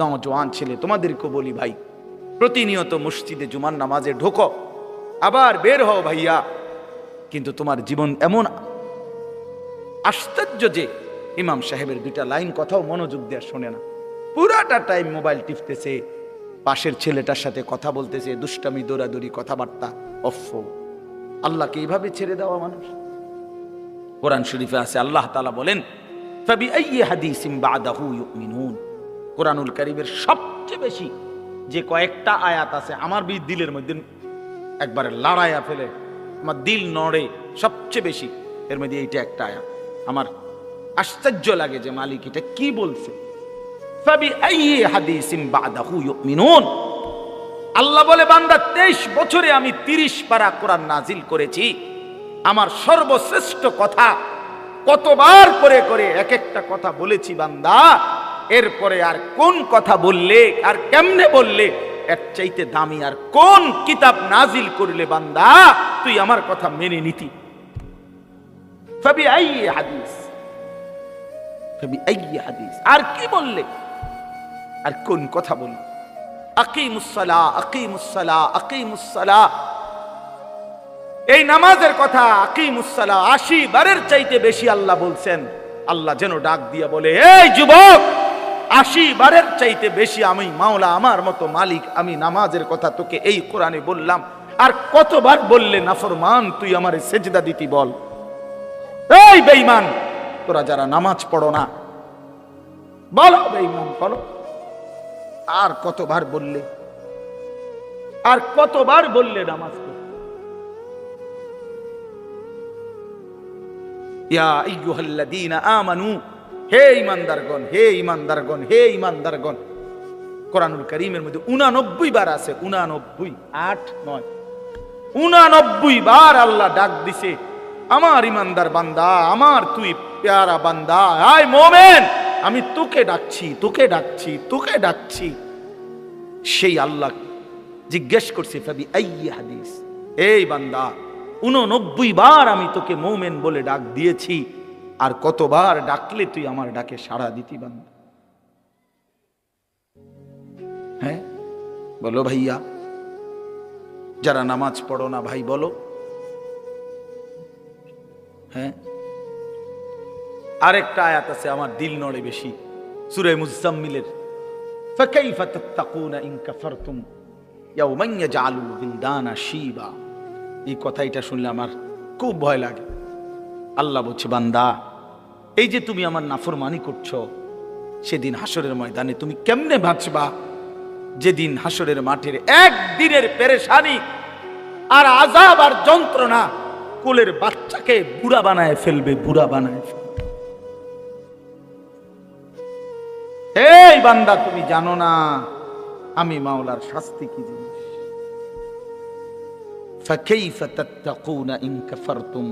নজওয়ান ছেলে তোমাদেরকে বলি ভাই, প্রতিনিয়ত মসজিদে জুমার নামাজে ঢোকো, আবার বের হও ভাইয়া। কিন্তু তোমার জীবন এমন আশ্চর্য যে ইমাম সাহেবের দুইটা লাইন কথাও মনোযোগ দেওয়া শোনে না। পুরাটা টাইম মোবাইল টিপতেছে, পাশের ছেলেটার সাথে কথা বলতেছে, দুষ্টামি, দৌড়াদৌড়ি, কথাবার্তা, অফ। আল্লাহকে এইভাবে ছেড়ে দেওয়া মানুষ? কোরআন শরীফে আছে, আল্লাহ তালা বলেন তবে আইয়ি হাদিসিম বাদাহু ইউমিনুন। কোরআনুল কারীমের সবচেয়ে বেশি যে কয়েকটা আয়াত আছে, আমার বি দিলের মধ্যে একবারে লড়াইয়া ফেলে, আমার দিল নড়ে সবচেয়ে বেশি, এর মধ্যে এইটা একটা আয়াত। আমার আশ্চর্য লাগে যে মালিক এটা কি বলছে। আল্লাহ বলে, বান্দা, তেইশ বছরে আমি তিরিশ পারা কোরআন নাজিল করেছি। আমার সর্বশ্রেষ্ঠ কথা কতবার করে করে এক একটা কথা বলেছি বান্দা। এরপরে আর কোন কথা বললে, আর কেমনে বললে? এর চাইতে দামি আর কোন কিতাব নাজিল করলে বান্দা, তুই আমার কথা মেনে নিতি? হাদিস। আর কি বললে? আর কোন কথা বললে? এই নামাজের কথা আশি বারের চাইতে বেশি আল্লাহ বলছেন। আল্লাহ যেন ডাক দিয়ে বলে, এই যুবক আশি বারের চাইতে বেশি আমি মাওলা আমার মতো মালিক, আমি নামাজের কথা তোকে এই কোরআনে বললাম। আর কতবার বললে, নাফরমান, তুই আমারে সেজদা দিতি বল। এই বেঈমান, তোরা যারা নামাজ পড়ো না, বলো বেঈমান, বলো। আর কতবার বললে, আর কতবার বললে নামাজ? ইয়া আইয়ুহাল্লাযীনা আমানু হে ঈমানদারগণ হে ঈমানদারগণ হে ঈমানদারগণ কোরআনুল কারীমের মধ্যে 89 বার আছে 89 আট, নয়। 89 বার আল্লাহ ডাক দিছে, আমার ইমানদার বান্দা, আমার তুই পেয়ারা বান্দা, আয় মোমেন, আমি তোকে ডাকছি তোকে ডাকছি তোকে ডাকছি। সেই আল্লাহ জিজ্ঞেস করছে ফাবি আই হাদিস? এই বান্দা, উননব্বই বার আমি তোকে মোমেন বলে ডাক দিয়েছি আর কতবার ডাকলে তুই আমার ডাকে সাড়া দিতি বান্দা হ্যাঁ বলো ভাইয়া যারা নামাজ পড়ো না ভাই বলো হ্যাঁ আরেকটা আয়াত আছে আমার দিল নড়ে বেশি সুরে মুজাম্মিলের فكيف تتقون إن كفرتم يوما يجعل الولدان شيبا এই কথাইটা শুনলে আমার খুব ভয় লাগে আল্লাহ বলছে বান্দা এই যে তুমি আমার নাফরমানি করছো সেদিন হাসরের ময়দানে তুমি কেমনে বাঁচবা যেদিন হাসরের মাঠের একদিনের পেরেশানি আর আজাব আর যন্ত্রণা কোলের বাচ্চাকে বুড়া বানায় ফেলবে বুড়া বানায় ফেলবে এই বান্দা তুমি জানো না আমি মাওলার শাস্তি কি জিনিস فكيف تتقون إن كفرتم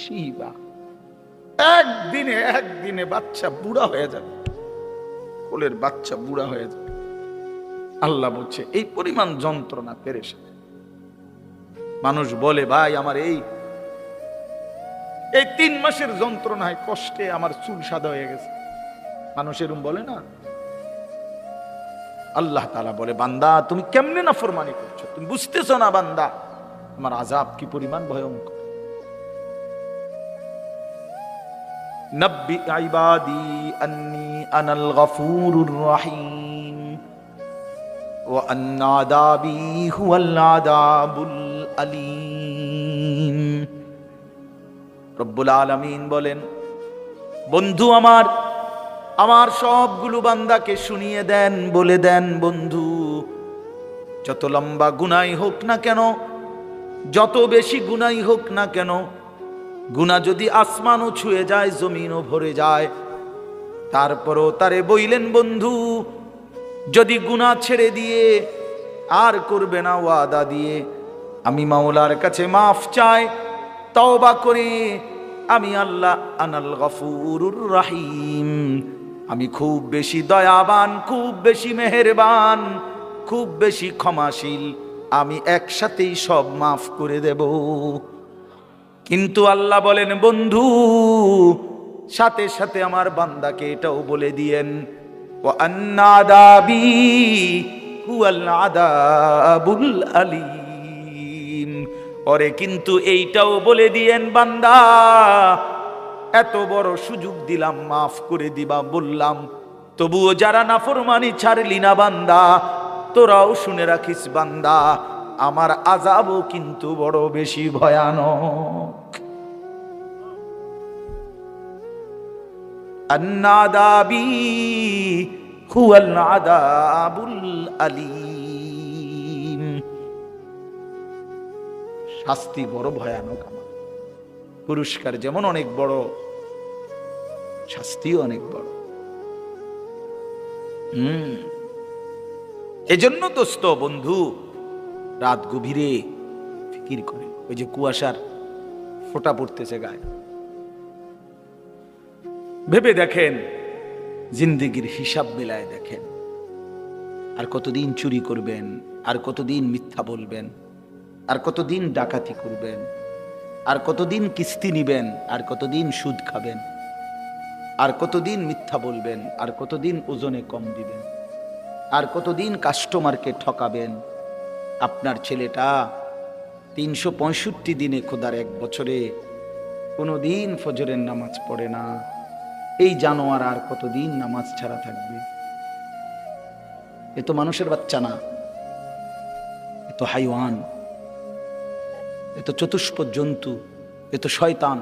শিবা একদিনে একদিনে বাচ্চা বুড়া হয়ে যাবে। কোলের বাচ্চা বুড়া হয়ে যাবে। আল্লাহ বলছে, এই পরিমাণ যন্ত্রণা পেরেছে মানুষ বলে, ভাই, আমার এই এই তিন মাসের যন্ত্রণায় কষ্টে আমার চুল সাদা হয়ে গেছে। মানুষ এরম বলে না। আল্লাহ তালা বলে, বান্দা, তুমি কেমনে না ফরমানি করছ? তুমি বুঝতেছ না বান্দা? আমার আজাব কি পরিমাণ ভয়ঙ্কর। বলেন, বন্ধু আমার আমার সবগুলো বান্দাকে শুনিয়ে দেন, বলে দেন, বন্ধু, যত লম্বা গুনাই হোক না কেন যত বেশি গুনাই হোক না কেন গুনা যদি আসমানও ছুঁয়ে যায়, জমিনও ভরে যায়, তারপরও তারে বইলেন, বন্ধু, যদি গুনাহ ছেড়ে দিয়ে আর করবে না ওয়াদা দিয়ে, আমি মাওলার কাছে মাফ চাই, তওবা করে আমি আল্লাহ আনাল গফুরুর রাহিম। আমি খুব বেশি দয়াবান, খুব বেশি মেহেরবান, খুব বেশি ক্ষমাশীল আমি একসাথেই সব মাফ করে দেব। কিন্তু আল্লাহ বলেন, বন্ধু, সাথে সাথে আমার বান্দাকে এটাও বলে দিয়েন ও আন্নাদাবি হুয়াল আদাবুল আলিম। ওরে, কিন্তু এইটাও বলে দিয়েন, বান্দা, এত বড় সুযোগ দিলাম, মাফ করে দিবা। বললাম, তবুও যারা নাফরমানি ছাড়লি না, বান্দা তোরাও শুনে রাখিস বান্দা, আমার আজাবও কিন্তু বড় বেশি ভয়ানক। আন্নাদাবি হুয়াল আদাবুল আলিম। শাস্তি বড় ভয়ানক আমার। পুরস্কার যেমন অনেক বড়, শাস্তিও অনেক বড়। হুম। এজন্য দোস্ত বন্ধু, রাত গভীরে ফিকির করে। ওই যে কুয়াশার ফোঁটা পড়তেছে গায়ে। ভেবে দেখেন, জিন্দিগির হিসাব মিলায় দেখেন। আর কতদিন চুরি করবেন, আর কতদিন মিথ্যা বলবেন, আর কতদিন ডাকাতি করবেন, আর কতদিন কিস্তি নিবেন, আর কতদিন সুদ খাবেন, আর কতদিন মিথ্যা বলবেন, আর কতদিন ওজনে কম দিবেন। আর কতদিন কাস্টমারকে ঠকাবেন? আপনার ছেলেটা তিনশো পঁয়ষট্টি দিনে খোদার এক বছরে কোনো দিন ফজরের নামাজ পড়ে না। এই জানোয়ার আর কতদিন নামাজ ছাড়া থাকবে? এ তো মানুষের বাচ্চা না, এ তো হাইওয়ান, এ তো চতুষ্প জন্তু, এ তো শয়তান,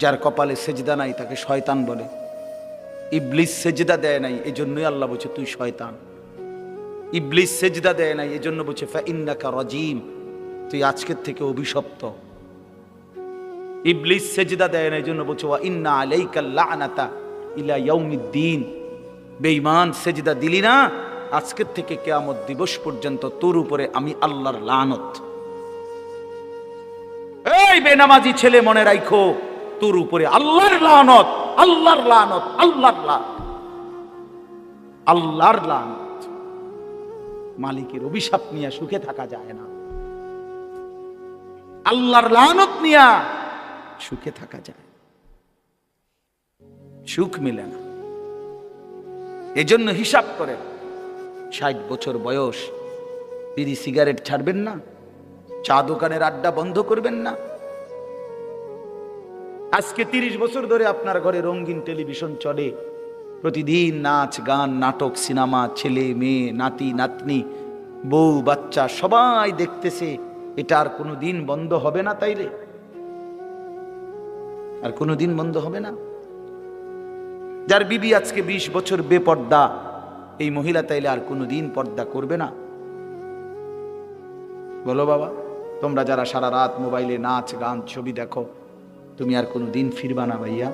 যার কপালে সেজদা নাই তাকে শয়তান বলে। ইবলিস সেজদা দেয় নাই এই জন্যই আল্লাহ বলছে তুই শয়তান। ইবলিস সেজদা দেয় নাই এই জন্য বলছে, ফাইন্নাকা রাজিম, তুই আজকের থেকে অভিশপ্ত। ইবলিস সেজদা দেয় না এই জন্য বলছে ওয়া ইন্না আলাইকা লানাতা ইলা ইয়াউমিদ্দিন। বেঈমান সেজদা দিলি না, আজকের থেকে কিয়ামত দিবস পর্যন্ত তোর উপরে আমি আল্লাহর লানত। এই বেনামাজি ছেলে মনে রাখো তোর উপরে আল্লাহর লানত। আল্লাহর লানত আল্লাহর লানত আল্লাহর লানত। মালিকের অভিশাপ নিয়ে সুখে থাকা যায় না। আল্লাহর লানত নিয়া সুখে থাকা যায়। সুখ মিলে না। এজন্য হিসাব করে, ষাট বছর বয়স, বিড়ি সিগারেট ছাড়বেন না, চা দোকানের আড্ডা বন্ধ করবেন না আজকে তিরিশ বছর ধরে আপনার ঘরে রঙিন টেলিভিশন চলে। প্রতিদিন নাচ, গান, নাটক, সিনেমা, ছেলে, মেয়ে, নাতি, নাতনি, বউ, বাচ্চা, সবাই দেখতেছে, এটা আর কোনো দিন বন্ধ হবে না তাইলে? আর কোনো দিন বন্ধ হবে না? যার বিবি আজকে ২০ বছর বেপর্দা, এই মহিলা তাইলে আর কোনো দিন পর্দা করবে না? বলো বাবা, তোমরা যারা সারা রাত মোবাইলে নাচ, গান, ছবি দেখো তুমি আর কোনো দিন ফিরবা না ভাইয়া।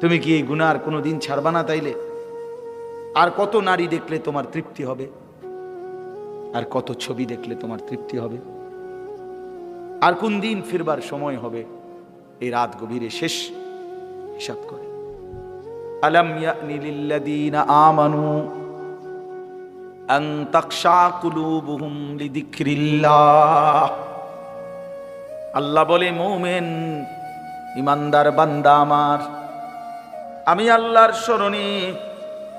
তুমি কি এই গুণা আর কোনো দিন ছাড়বা না তাইলে? আর কত নারী দেখলে তোমার তৃপ্তি হবে? আর কত ছবি দেখলে তোমার তৃপ্তি হবে? আর কোন দিন ফিরবার সময় হবে? এই রাত গভীরে শেষ হিসাব করে। আলম ইয়ানি লিল্লাযীনা আমানু আন লিযিকরিল্লাহ। আল্লাহ বলে, মৌমেন, ইমানদার বান্দা আমার। আমি আল্লাহর স্মরণে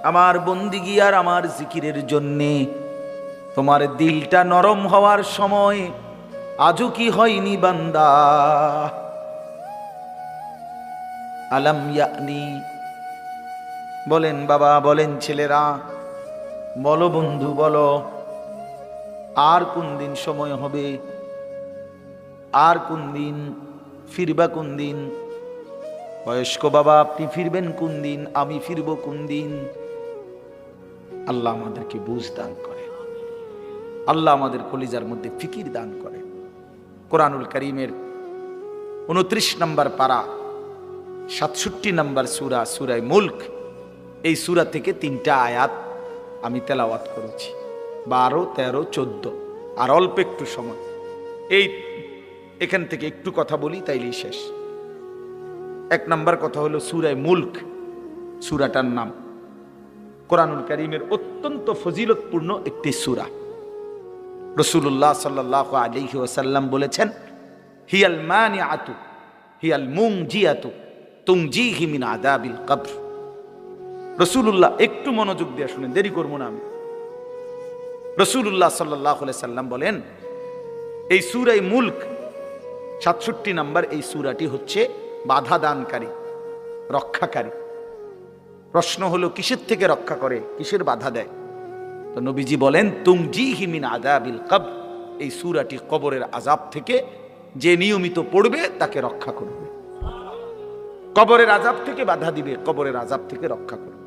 আমার বন্দিগি আর আমার জিকিরের জন্যে তোমার দিলটা নরম হওয়ার সময় আজও কি হয়নি বান্দা? আলাম ইয়ানি? বলেন, বাবা, বলেন ছেলেরা, বলো বন্ধু, বলো, আর কোন দিন সময় হবে আর কোন দিন ফিরবা কোন দিন? বয়স্ক বাবা, আপনি ফিরবেন কোন দিন? আমি ফিরব কোন দিন? আল্লাহ আমাদেরকে বুঝ দান করে আল্লাহ আমাদের কলিজার মধ্যে ফিকির দান করে কোরআনুল করিমের উনত্রিশ নম্বর পারা, সাতষট্টি নম্বর সুরা, সুরায় মুল্ক, এই সুরা থেকে তিনটা আয়াত আমি তেলাওয়াত করেছি। বারো, তেরো, চোদ্দ, আর অল্প একটু সময়। এই এখান থেকে একটু কথা বলি, তাইলেই শেষ। এক নম্বর কথা হলো সুরায় মুল্ক, সুরাটার নাম। কোরআনুল করিমের অত্যন্ত ফজিলতপূর্ণ একটি সুরা। রসুল্লাহ সাল্লাহ আলহি ওসাল্লাম বলেছেন, হিয়াল মানি আতু হিয়াল মুং জি আতু তুং জি হিমিন আদাবিল কবর। রসুল্লাহ একটু মনোযোগ দিয়ে শুনেন, দেরি করব না আমি। রসুল্লাহ সাল্লাহ সাল্লাম বলেন, এই সুরাই মুল্ক সাতষট্টি নাম্বার এই সুরাটি হচ্ছে বাধা দানকারী রক্ষাকারী। প্রশ্ন হলো, কিসের থেকে রক্ষা করে? কিসের বাধা দেয়? তো নবীজি বলেন তুমজি হিমিন আদাবিল কব এই সুরাটি কবরের আজাব থেকে যে নিয়মিত পড়বে, তাকে রক্ষা করবে। কবরের আজাব থেকে বাধা দিবে, কবরের আজাব থেকে রক্ষা করবে।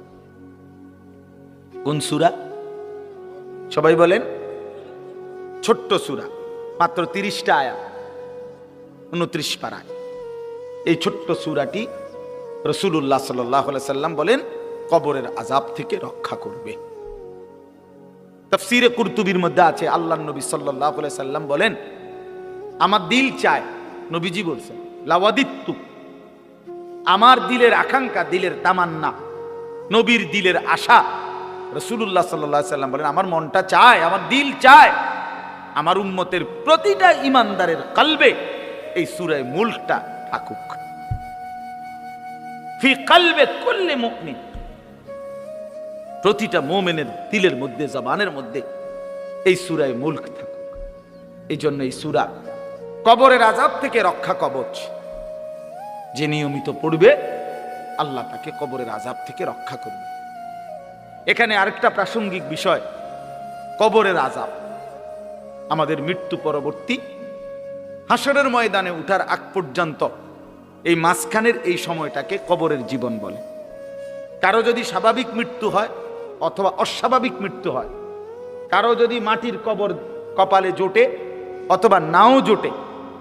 কোন সুরা? সবাই বলেন, ছোট্ট সুরা, মাত্র তিরিশটা আয়া উনত্রিশ পাড়ায়। এই ছোট্ট সুরাটি রসুল্লাহ সাল্লাহ সাল্লাম বলেন, কবরের আজাব থেকে রক্ষা করবে। তফসিরে কুরতুবির মধ্যে আছে আল্লাহ নবী সাল্লাহ সাল্লাম বলেন, আমার দিল চায়, নবীজি বলছেন, লাওয়াদিত্তু, আমার দিলের আকাঙ্ক্ষা, দিলের তামান্না, নবীর দিলের আশা। রসুল্লাহ সাল্লাহ সাল্লাম বলেন, আমার মনটা চায়, আমার দিল চায়, আমার উম্মতের প্রতিটা ইমানদারের কালবে এই সুরায় মুলটা থাকুক। ফি কালবে করলে মুকমিন প্রতিটা মোমেনের দিলের মধ্যে, জবানের মধ্যে এই সুরায় মুল্ক থাকুক। এই জন্য এই সুরা কবরের আজাব থেকে রক্ষা কবচ। যে নিয়মিত পড়বে, আল্লাহ তাকে কবরের আজাব থেকে রক্ষা করবে। এখানে আরেকটা প্রাসঙ্গিক বিষয়, কবরের আজাব আমাদের মৃত্যু পরবর্তী হাসরের ময়দানে উঠার আগ পর্যন্ত এই মাঝখানের এই সময়টাকে কবরের জীবন বলে। কারও যদি স্বাভাবিক মৃত্যু হয় অথবা অস্বাভাবিক মৃত্যু হয়, কারও যদি মাটির কবর কপালে জোটে অথবা নাও জোটে,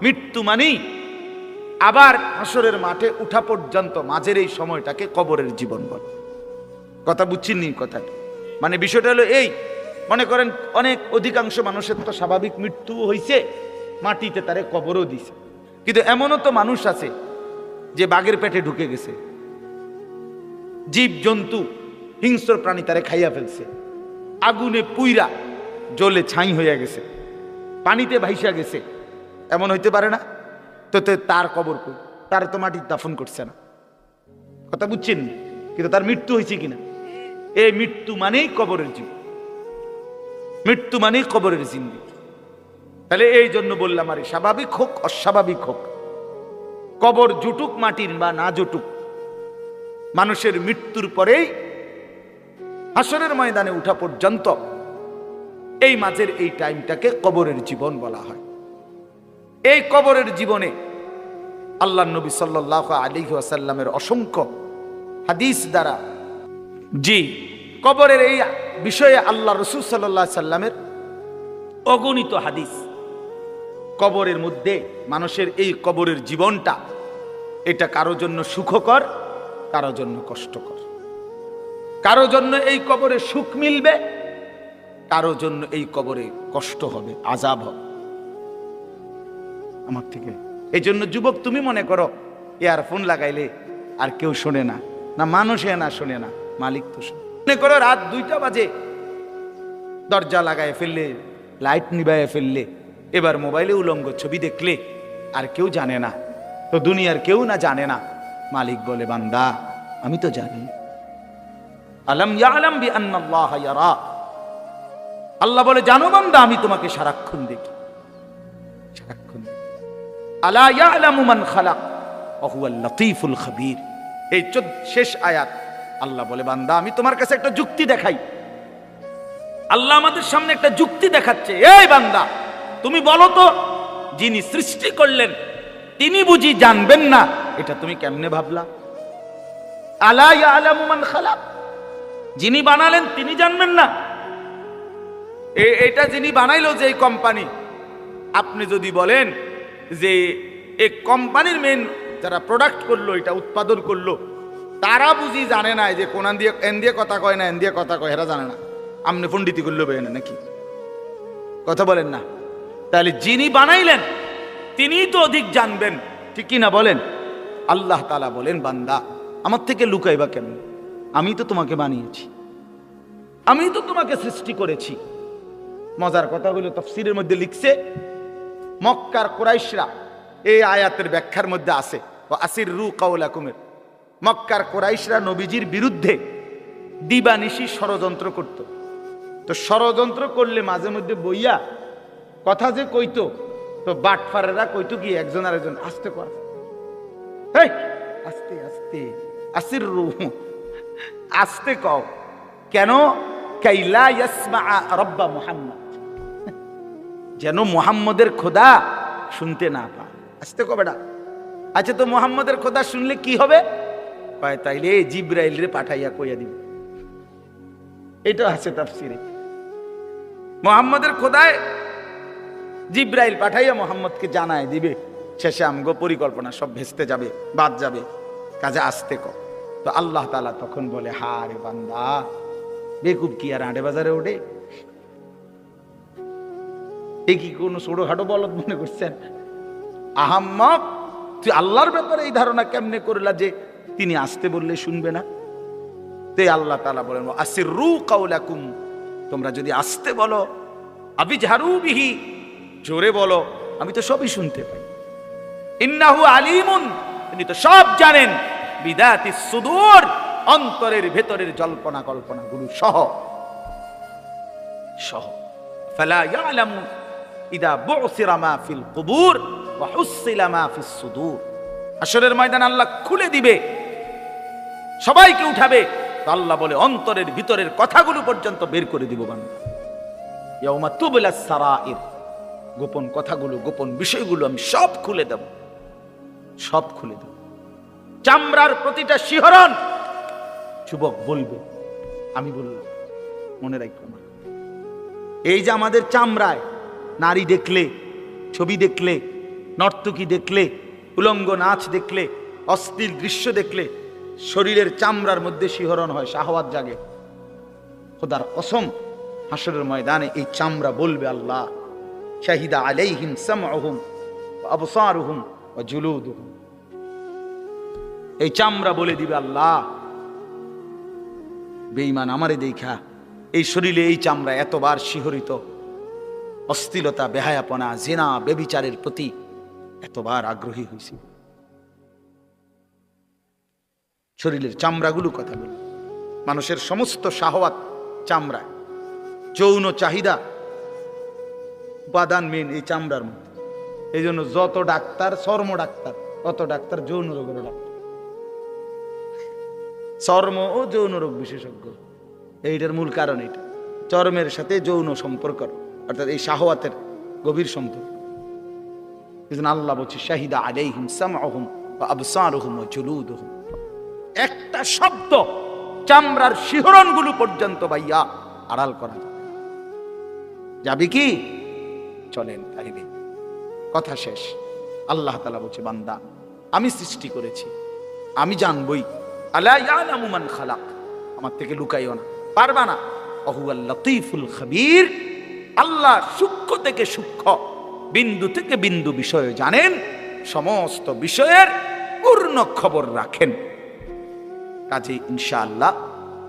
মৃত্যু মানেই আবার হাসরের মাঠে উঠা পর্যন্ত মাঝের এই সময়টাকে কবরের জীবন বলে। কথা বুঝছেন কথাটা? মানে বিষয়টা হলো এই, মনে করেন অনেক অধিকাংশ মানুষের তো স্বাভাবিক মৃত্যু হয়েছে মাটিতে তারে কবরও দিছে। কিন্তু এমনও তো মানুষ আছে যে বাঘের পেটে ঢুকে গেছে। জীব জন্তু হিংস্র প্রাণী তারে খাইয়া ফেলছে। আগুনে পুইরা জলে ছাই হইয়া গেছে। পানিতে ভাইসা গেছে। এমন হইতে পারে না? তো তার কবর কই? তার তো মাটির দাফন করছে না। কথা বুঝছেন কিন্তু তার মৃত্যু হয়েছে কিনা? এই মৃত্যু মানেই কবরের জীব মৃত্যু মানেই কবরের জিন্দি তাহলে এই জন্য বললাম, আরে স্বাভাবিক হোক, অস্বাভাবিক হোক। কবর জুটুক, মাটির বা না জুটুক, মানুষের মৃত্যুর পরেই হাসরের ময়দানে উঠা পর্যন্ত এই মাঝের এই টাইমটাকে কবরের জীবন বলা হয়। এই কবরের জীবনে আল্লাহ নবী সাল্লাহ আলী আসাল্লামের অসংখ্য হাদিস দ্বারা জি, কবরের এই বিষয়ে আল্লাহ রসুল সাল্লাহ সাল্লামের অগণিত হাদিস। কবরের মধ্যে মানুষের এই কবরের জীবনটা, এটা কারও জন্য সুখকর, কারও জন্য কষ্টকর। কারও জন্য এই কবরে সুখ মিলবে, কারও জন্য এই কবরে কষ্ট হবে, আজাব হবে। আমার থেকে। এই জন্য যুবক, তুমি মনে করো ইয়ারফোন লাগাইলে আর কেউ শোনে না না মানুষে না শোনে না, মালিক তো শোনে। মনে করো রাত দুইটা বাজে, দরজা লাগায় ফেললে, লাইট নিবায় ফেললে এবার মোবাইলে উলঙ্গ ছবি দেখলে আর কেউ জানে না। তো দুনিয়ার কেউ না জানে না। মালিক বলে, বান্দা, আমি তো জানি। আল্লাহ বলে, জানো বান্দা, আমি তোমাকে সারাক্ষণ দেখি। সারাক্ষণ আলা ইয়ালামু মান খালাক, ওয়া হুয়াল লতীফুল খাবীর। এই শেষ আয়াত। আল্লাহ বলে, বান্দা, আমি তোমার কাছে একটা যুক্তি দেখাই। আল্লাহ আমাদের সামনে একটা যুক্তি দেখাচ্ছে। এই বান্দা তুমি বলো তো, যিনি সৃষ্টি করলেন, তিনি বুঝি জানবেন না? এটা তুমি কেমনে ভাবলা? আলা ইয়ালামু মান খালাক। যিনি বানালেন, তিনি জানবেন না। এটা যিনি বানাইলো যে এই কোম্পানি, আপনি যদি বলেন যে এই কোম্পানির মেন যারা প্রোডাক্ট করল, এটা উৎপাদন করল, তারা বুঝি জানে না যে কোনান দিয়ে, এন দিয়ে কথা কয় না, এন দিয়ে কথা কয়, এরা জানে না। আপনি পণ্ডিতি করল বেনে নাকি? কথা বলেন না। তাহলে যিনি বানাইলেন, তিনিই তো অধিক জানবেন। ঠিক কি না বলেন? আল্লাহ তালা বলেন, বান্দা, আমার থেকে লুকাইবা কেন? আমি তো তোমাকে বানিয়েছি। আমি তো তোমাকে সৃষ্টি করেছি। মজার কথা তফসিরের মধ্যে লিখছে, মক্কার কোরাইশরা এই আয়াতের ব্যাখ্যার মধ্যে ও আসির রু কাউলাকুমের মক্কার কোরাইশরা নবীজির বিরুদ্ধে দিবানিশি ষড়যন্ত্র করত। তো ষড়যন্ত্র করলে মাঝে মধ্যে বইয়া কথা যে কইতো, তো বাটফারেরা কইতো কি, একজন আর একজন আস্তে কর। আস্তে আস্তে, আসির। রু আস্তে কও। কেন? কাইলা ইয়াসমা রব্বা মুহাম্মদ। যেন মুহাম্মদের খোদা শুনতে না পায়। আস্তে কবেটা আচ্ছা তো মুহাম্মদের খোদা শুনলে কি হবে? কয়, তাইলে জিব্রাইল রে পাঠাইয়া কইয়া দিব। এটা আছে তাফসিরে। মোহাম্মদের খোদায় জিব্রাইল পাঠাইয়া মোহাম্মদকে জানায় দিবে, শেষে আমগো পরিকল্পনা সব ভেস্তে যাবে, বাদ যাবে। কাজে আসতে ক। তো আল্লাহ তালা তখন বলে হা রে বান্দা, বেকুব কি আর আড়ে বাজারে ওঠে? এ কি কোনো ছোটখাটো বলদ মনে করছেন? আহাম্মক, তুই আল্লাহর ব্যাপারে এই ধারণা কেমনে করলা যে তিনি আসতে বললে শুনবে না? তে আল্লাহ তালা বলেন আসির রু কাউলাকুম তোমরা যদি আসতে বলো আবি ঝাড়ু বিহি জোরে বলো, আমি তো সবই শুনতে পাই। ইন্নাহু আলিমুন, তিনি তো সব জানেন। বিদাতি সুদূর, অন্তরের ভেতরের জল্পনা কল্পনা গুলো সহ। সহ। ফালা ইয়ালামু ইদা বুসিরা মা ফিল কুবুর ওয়া হুসিলা মা ফিস সুদূর। হাশরের ময়দান আল্লাহ খুলে দিবে। সবাইকে উঠাবে। আল্লাহ বলে, অন্তরের ভিতরের কথাগুলো পর্যন্ত বের করে দিব বান্দা। ইয়াউমা তুবলা সারাইর। গোপন কথাগুলো, গোপন বিষয়গুলো আমি সব খুলে দেব। সব খুলে দেব। চামড়ার প্রতিটা শিহরণ যুবক বলবে, আমি বললাম, মনে রাখো না এই যে আমাদের চামড়ায় নারী দেখলে, ছবি দেখলে, নর্তকী দেখলে, উলঙ্গ নাচ দেখলে, অস্থির দৃশ্য দেখলে, শরীরের চামড়ার মধ্যে শিহরণ হয়, শাহওয়াত জাগে। খোদার কসম হাসরের ময়দানে এই চামড়া বলবে আল্লাহ। শাহিদা আলাইহিম সামউহুম ওয়া আবসারুহুম জুলুদুহুম এই চামড়া বলে দিবে আল্লাহ। বেঈমান আমারে দেখা, এই শরীরে এই চামড়া এতবার শিহরিত। অস্থিলতা, বেহায়াপনা, জেনা, বেবিচারের প্রতি এতবার আগ্রহী হয়েছি শরীরের চামড়াগুলো কথা বলি। মানুষের সমস্ত শাহওয়াত চামড়ায় যৌন চাহিদা উপাদান মেন এই চামড়ার মধ্যে। এই জন্য যত ডাক্তার, চর্ম ডাক্তার, তত ডাক্তার যৌন রোগের ডাক্তার। চর্ম ও যৌন রোগ বিশেষজ্ঞ। এইটার মূল কারণ এটা চর্মের সাথে যৌন সম্পর্ক। অর্থাৎ এই শাহওয়াতের গভীর সম্পর্ক। আল্লাহ বলছে, শাহিদা আলাইহিম সামআহুম ওয়া আবসারুহুম ওয়া জুলুদুহুম। একটা শব্দ চামড়ার শিহরণগুলো পর্যন্ত ভাইয়া আড়াল করা যাবি কি? চলেন তাইলে কথা শেষ। আল্লাহ তালা বলছে, বান্দা, আমি সৃষ্টি করেছি, আমি জানবই। আলা ইয়ালামু খালাক। আমার থেকে লুকাইও না। পারবা না। অহুয়াল লতিফুল খাবির। আল্লাহ সূক্ষ্ম থেকে সূক্ষ্ম, বিন্দু থেকে বিন্দু বিষয় জানেন, সমস্ত বিষয়ের পূর্ণ খবর রাখেন। কাজে ইনশাআল্লাহ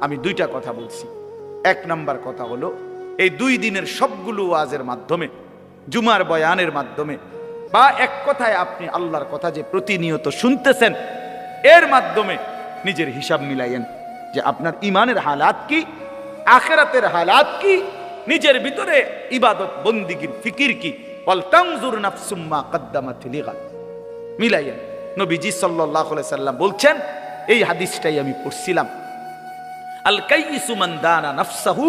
আমি দুইটা কথা বলছি। এক নাম্বার কথা হলো, এই দুই দিনের সবগুলো ওয়াজের মাধ্যমে জুমার বয়ানের মাধ্যমে। বা এক কথায় আপনি আল্লাহর কথা যে প্রতিনিয়ত শুনতেছেন, এর মাধ্যমে নিজের হিসাব মিলাইয়েন যে আপনার ইমানের হালাত কি, আখেরাতের হালাত কি, নিজের ভিতরে ইবাদত বন্দিগির ফিকির কি। বল তাংজুর নাফসুম্মা কদ্দামাত লিগাল মিলাইয়েন। নবীজি সাল্লাল্লাহু সাল্লাম বলছেন, এই হাদিসটাই আমি পড়ছিলাম। আল কাইসু মান দানা নাফসাহু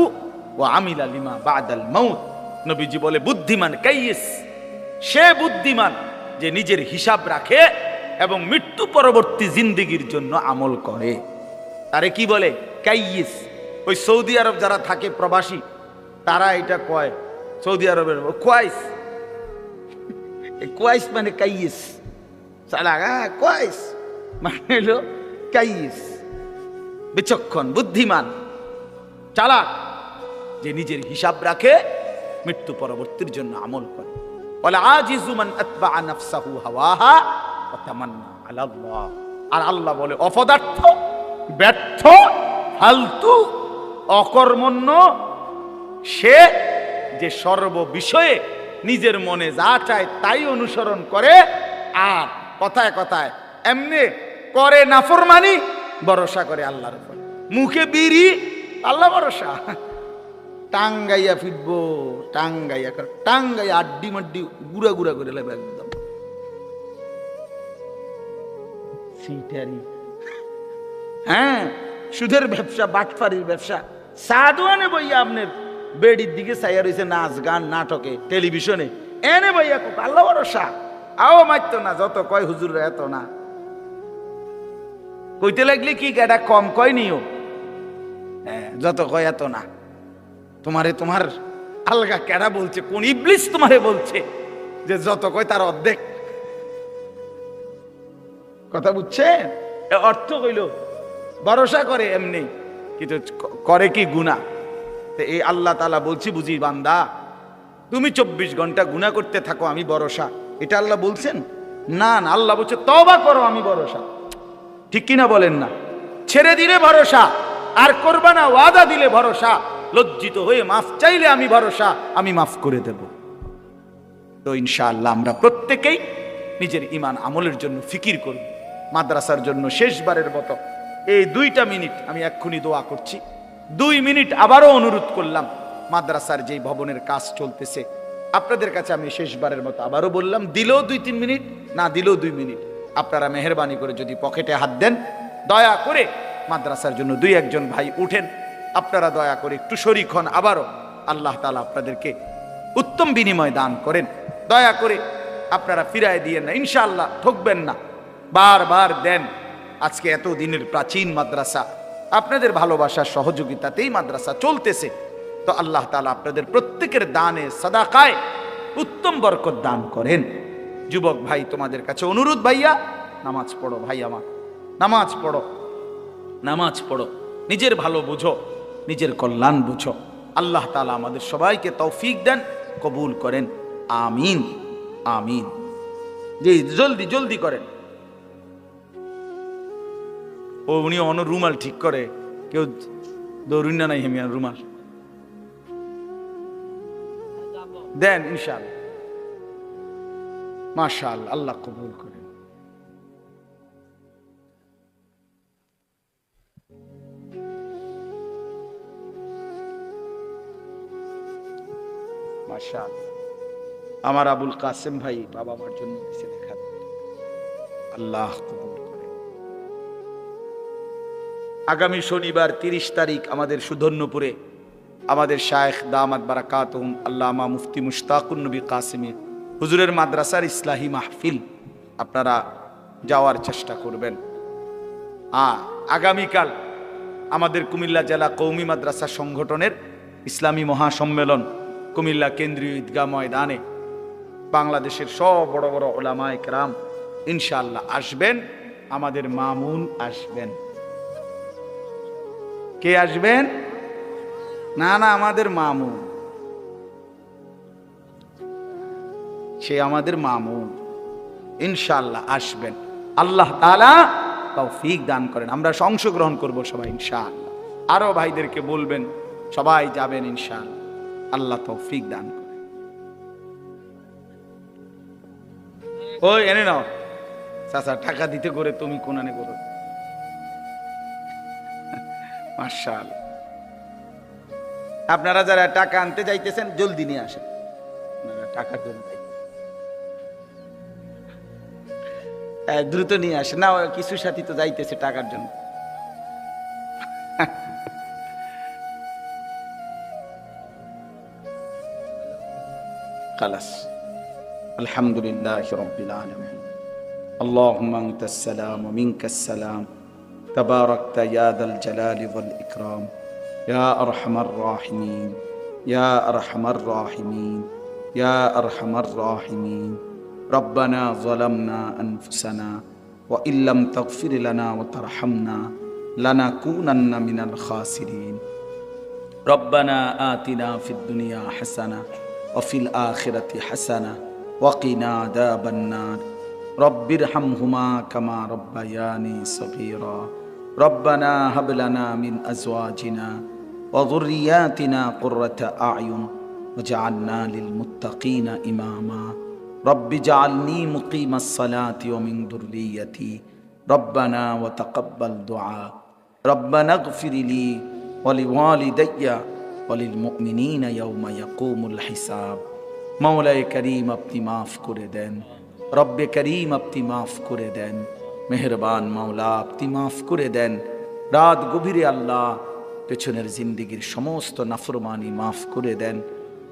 ওয়া আমিলা লিমা বাদাল মাউত। নবীজি বলে, বুদ্ধিমান কাইস সে বুদ্ধিমান যে নিজের হিসাব রাখে এবং মৃত্যু পরবর্তী জিন্দিগির জন্য আমল করে। তারে কি বলে? কাইস ওই সৌদি আরব যারা থাকে প্রবাসী, তারা এটা কয়, সৌদি আরবের কোয়াইস কোয়াইস মানে হ্যাঁ কোয়াইস মানে হলো কাইস বিচক্ষণ, বুদ্ধিমান, চালাক, যে নিজের হিসাব রাখে মৃত্যু পরবর্তীর জন্য আমল করে। বলে আজিজুমান আতবা নাফসাহু হাওয়াহা ওয়া তামান্না আলা আল্লাহ আর আল্লাহ বলে, অপদার্থ, ব্যর্থ, ফালতু, অকর্মণ্য, সে যে সর্ব বিষয়ে নিজের মনে যা চায় তাই অনুসরণ করে, আর কথায় কথায় এমনি করে নাফরমানি, ভরসা করে আল্লাহর উপর। মুখে বিড়ি, আল্লাহ ভরসা। টাঙ্গাইয়া ফিরবো টাঙ্গাইয়া কর টাঙ্গাইয়া আড্ডি মাড্ডি গুড়া গুড়া করে লাগবে একদম। হ্যাঁ সুদের ব্যবসা বাটফারির ব্যবসা। সাধুয়ানে বইয়া আপনার বেডির দিকে চাইয়া রয়েছে নাচ গান নাটকে টেলিভিশনে। এনে বইয়া কোক আল্লাহ ভরসা। আও মারত না যত কয় হুজুর এত না। কইতে লাগলে কি এটা কম কয় নিও? হ্যাঁ যত কয় এত না। তোমারে তোমার আলগা কেডা বলছে? কোন ইবলিস তোমারে বলছে? যে যত কয় তার অর্ধেক। কথা বুঝছে অর্থ কইল ভরসা করে এমনি। কিন্তু করে কি গুণা এই আল্লাহ তালা বলছি, বুঝি বান্দা, তুমি চব্বিশ ঘণ্টা গুণা করতে থাকো, আমি ভরসা। এটা আল্লাহ বলছেন? না না, আল্লাহ বলছে তবা করো, আমি ভরসা। ঠিক কিনা বলেন না? ছেড়ে দিলে ভরসা, আর করবা না, ওয়াদা দিলে ভরসা। লজ্জিত হয়ে মাফ চাইলে আমি ভরসা, আমি মাফ করে দেব। তো ইনশাআল্লাহ আমরা প্রত্যেকেই নিজের ইমান আমলের জন্য ফিকির করব। মাদ্রাসার জন্য শেষবারের মতো এই দুইটা মিনিট আমি এক্ষুনি দোয়া করছি। দুই মিনিট আবারও অনুরোধ করলাম, মাদ্রাসার যেই ভবনের কাজ চলতেছে, আপনাদের কাছে আমি শেষবারের মতো আবারও বললাম, দিলেও দুই তিন মিনিট, না দিলেও দুই মিনিট। আপনারা মেহরবানি করে যদি পকেটে হাত দেন, দয়া করে মাদ্রাসার জন্য দুই একজন ভাই উঠেন। আপনারা দয়া করে একটু শরিক হন, আবারও আল্লাহ তালা আপনাদেরকে উত্তম বিনিময় দান করেন। দয়া করে আপনারা ফিরায় দিয়ে না, ইনশাআল্লাহ ঠকবেন না। বারবার দেন, আজকে এত দিনের প্রাচীন মাদ্রাসা, আপনাদের ভালোবাসার সহযোগিতাতেই মাদ্রাসা চলতেছে। তো আল্লাহ তালা আপনাদের প্রত্যেকের দানে, সাদাকায় উত্তম বরকত দান করেন। যুবক ভাই, তোমাদের কাছে অনুরোধ ভাইয়া, নামাজ পড়ো ভাই আমার, নামাজ পড়ো। নামাজ পড়ো, নিজের ভালো বুঝো। নিজের কল্যাণ বুঝো। আল্লাহ তালা আমাদের সবাইকে তৌফিক দেন, কবুল করেন। আমিন আমিন। জি, জলদি জলদি করেন। ও উনি অন রুমাল ঠিক করে। কেউ দৌড়ুন না নাই হেমিয়া রুমাল। দেন ইনশাল মাশাল আল্লাহ কবুল করেন। মাশাল। আমার আবুল কাসেম ভাই বাবা মার জন্য দিছে দেখা আল্লাহ কবুল করেন আগামী শনিবার তিরিশ তারিখ আমাদের সুধন্যপুরে আমাদের শায়েখ দামাত বারাকাতুম আল্লামা মুফতি মুশতাকুন নবী কাসিমে হুজুরের মাদ্রাসার ইসলাহী মাহফিল। আপনারা যাওয়ার চেষ্টা করবেন। আ আগামীকাল আমাদের কুমিল্লা জেলা কৌমি মাদ্রাসা সংগঠনের ইসলামী মহাসম্মেলন কুমিল্লা কেন্দ্রীয় ঈদগাহ ময়দানে বাংলাদেশের সব বড় বড় ওলামা একরাম ইনশাআল্লাহ আসবেন। আমাদের মামুন আসবেন। কে আসবেন? না না, আমাদের মামুন। সে আমাদের মামুন। ইনশাল্লাহ আসবেন। আল্লাহ তাআলা তৌফিক দান করেন। আমরা অংশগ্রহণ করব সবাই ইনশাআল্লাহ। আরও ভাইদেরকে বলবেন, সবাই যাবেন ইনশাআল্লাহ। আল্লাহ তৌফিক দান করেন ওই এনে নাও। চাচা টাকা দিতে করে তুমি কোনানে করো। মার্শাল আপনারা যারা টাকা আনতে যাইতেছেন জলদি নিয়ে আসেন। আপনারা টাকার জন্য হ্যাঁ, দ্রুত নিয়ে আসেন। না কিছু সাথী তো যাইতেছে টাকার জন্য। خلاص الحمد لله رب العالمين. اللهم أنت السلام ومنك السلام. تباركت يا ذا الجلال والإكرام. يا أرحم الراحمين. يا أرحم الراحمين. يا أرحم الراحمين. ربنا ظلمنا أنفسنا وإن لم تغفر لنا وترحمنا لنكونن من الخاسرين. ربنا آتنا في الدنيا حسنة وفي الآخرة حسنة وقنا عذاب النار. رب ارحمهما كما ربياني صغيرا. ربنا هب لنا من أزواجنا وذرياتنا قرة أعين وجعلنا للمتقين إماما. رب اجعلني مقيم الصلاة ومن ذريتي. ربنا وتقبل دعاء. ربنا اغفر لي ولوالدي অলিল মুকমিনা ইয়াউমা ইয়াকুমুল হিসাব। মাওলায় করিম আপনি মাফ করে দেন। রব্বে করিম আপনি মাফ করে দেন। মেহরবান মাওলা, আপনি মাফ করে দেন। রাত গভীরে আল্লাহ পেছনের জিন্দিগির সমস্ত নাফরমানি মাফ করে দেন।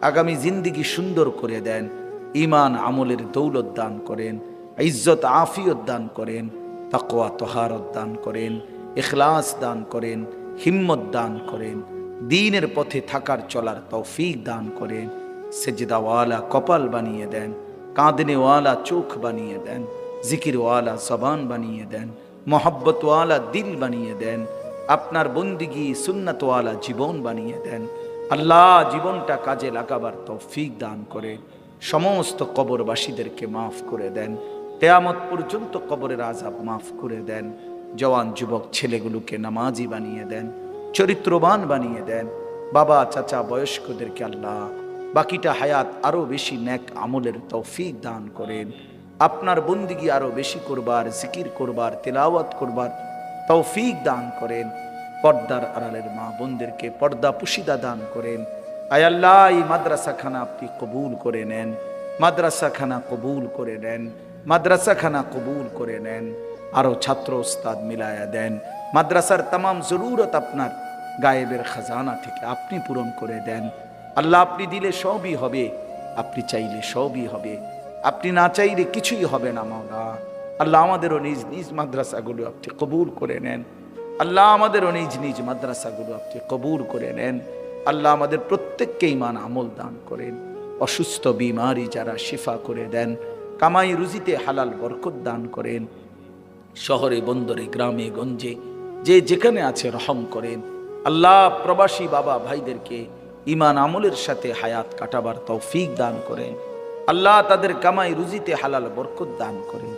আগামী জিন্দিগি সুন্দর করে দেন। ইমান আমলের দৌলত দান করেন। ইজ্জত আফিয়ত দান করেন। তাকোয়া তহারত দান করেন। এখলাস দান করেন। হিম্মত দান করেন। দিনের পথে থাকার চলার তৌফিক দান করেন। সেজদাওয়ালা কপাল বানিয়ে দেন, কাঁদনেওয়ালা চোখ বানিয়ে দেন, জিকিরওয়ালা জবান বানিয়ে দেন, মোহব্বতওয়ালা দিল বানিয়ে দেন, আপনার বন্দিগি সুন্নতওয়ালা জীবন বানিয়ে দেন। আল্লাহ জীবনটা কাজে লাগাবার তৌফিক দান করে সমস্ত কবরবাসীদেরকে মাফ করে দেন। তেয়ামত পর্যন্ত কবরের আজাব মাফ করে দেন। জওয়ান যুবক ছেলেগুলোকে নামাজি বানিয়ে দেন। চরিত্রবান বানিয়ে দেন। বাবা, চাচা, বয়স্কদেরকে আল্লাহ বাকিটা হায়াত আরও বেশি ন্যাক আমলের তৌফিক দান করেন। আপনার বন্দিগি আরও বেশি করবার, জিকির করবার, তেলাওয়াত করবার তৌফিক দান করেন। পর্দার আড়ালের মা বোনদেরকে পর্দা পুশিদা দান করেন। আয় আল্লাহ, এই মাদ্রাসাখানা আপনি কবুল করে নেন। মাদ্রাসাখানা কবুল করে নেন। মাদ্রাসাখানা কবুল করে নেন। আরও ছাত্র ওস্তাদ মিলায়া দেন। মাদ্রাসার তামাম জরুরত আপনার গায়েবের খাজানা থেকে আপনি পূরণ করে দেন। আল্লাহ আপনি দিলে সবই হবে, আপনি চাইলে সবই হবে। আপনি না চাইলে কিছুই হবে না, মাওলা। আল্লাহ আমাদেরও নিজ নিজ মাদ্রাসাগুলো আপনি কবুল করে নেন। আল্লাহ আমাদেরও নিজ নিজ মাদ্রাসাগুলো আপনি কবুল করে নেন। আল্লাহ আমাদের প্রত্যেককে ইমান আমল দান করেন। অসুস্থ, বিমারি যারা শিফা করে দেন, কামাই রুজিতে হালাল বরকত দান করেন। শহরে, বন্দরে, গ্রামে, গঞ্জে, যে যেখানে আছে রহম করেন। আল্লাহ প্রবাসী বাবা ভাইদেরকে ইমান আমলের সাথে হায়াত কাটাবার তৌফিক দান করেন। আল্লাহ তাদের কামাই রুজিতে হালাল বরকত দান করেন।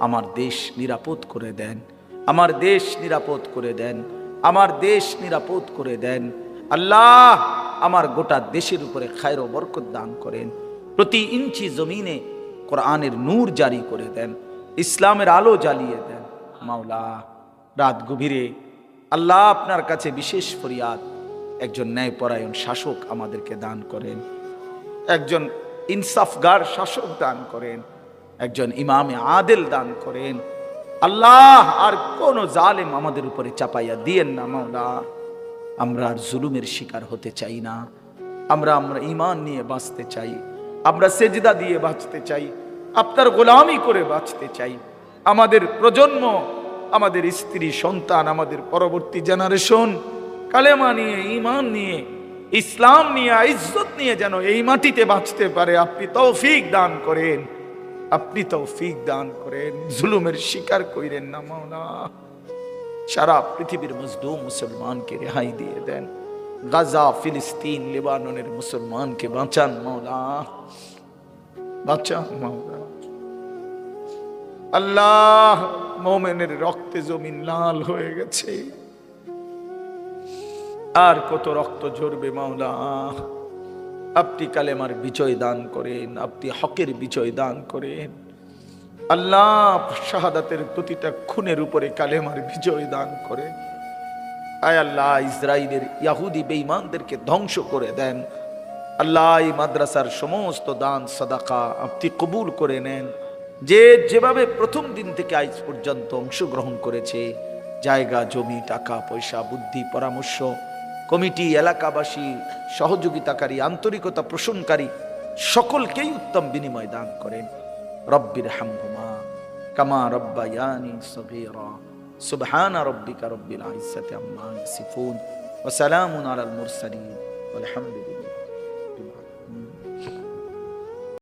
আমার দেশ নিরাপদ করে দেন। আমার দেশ নিরাপদ করে দেন। আমার দেশ নিরাপদ করে দেন। আল্লাহ আমার গোটা দেশের উপরে খায়র বরকত দান করেন। প্রতি ইঞ্চি জমিনে কোরআনের নূর জারি করে দেন। ইসলামের আলো জ্বালিয়ে দেন। মাওলা, রাত গভীরে আল্লাহ আপনার কাছে বিশেষ ফরিয়াদ। একজন ন্যায়পরায়ণ শাসক আমাদেরকে দান করেন। একজন ইনসাফগার শাসক দান করেন। একজন ইমামে আদেল দান করেন। আল্লাহ আর কোন জালেম আমাদের উপরে চাপাইয়া দিয়েন না, মাওলা। আমরা আর জুলুমের শিকার হতে চাই না। আমরা আমরা ইমান নিয়ে বাঁচতে চাই। আমরা সেজদা দিয়ে বাঁচতে চাই। আপনার গোলামি করে বাঁচতে চাই। আমাদের প্রজন্ম আমাদের স্ত্রী, সন্তান, আমাদের পরবর্তী জেনারেশন কালেমা নিয়ে ইমান নিয়ে, ইসলাম নিয়ে, ইজ্জত নিয়ে যেন এই মাটিতে বাঁচতে পারে, আপনি তৌফিক দান করেন। আপনি তৌফিক দান করেন। জুলুমের শিকার কইরেন না মাওলা। সারা পৃথিবীর মজদুম মুসলমানকে রেহাই দিয়ে দেন। গাজা, ফিলিস্তিন, লেবাননের মুসলমানকে বাঁচান মাওলা। বাঁচান মাওলা। আল্লাহ মোমেনের রক্তে জমিন লাল হয়ে গেছে। আর কত রক্ত ঝরবে মাওলা। আপনি কালেমার বিজয় দান করেন, আপনি হকের বিজয় দান করেন। আল্লাহ শাহাদাতের প্রতিটা খুনের উপরে কালেমার বিজয় দান করে আয় আল্লাহ ইসরায়েলের ইয়াহুদি বেঈমানদেরকে ধ্বংস করে দেন। আল্লাহ মাদ্রাসার সমস্ত দান, সাদাকা আপনি কবুল করে নেন। যে যেভাবে প্রথম দিন থেকে আজ পর্যন্ত অংশগ্রহণ করেছে, জায়গা, জমি, টাকা, পয়সা, বুদ্ধি, পরামর্শ, কমিটি, এলাকাবাসী, সহযোগিতাকারী, আন্তরিকতা পোষণকারী সকলকেই উত্তম বিনিময় দান করেন। রব্বির হামহুমা, কামা রব্বায়ানি সগীরা, সুবহান রব্বিকা রব্বিল ইজ্জাতি আম্মা ইয়াসিফুন, ওয়া সালামুন আলাল মুরসালিন, ওয়ালহামদুলিল্লাহ।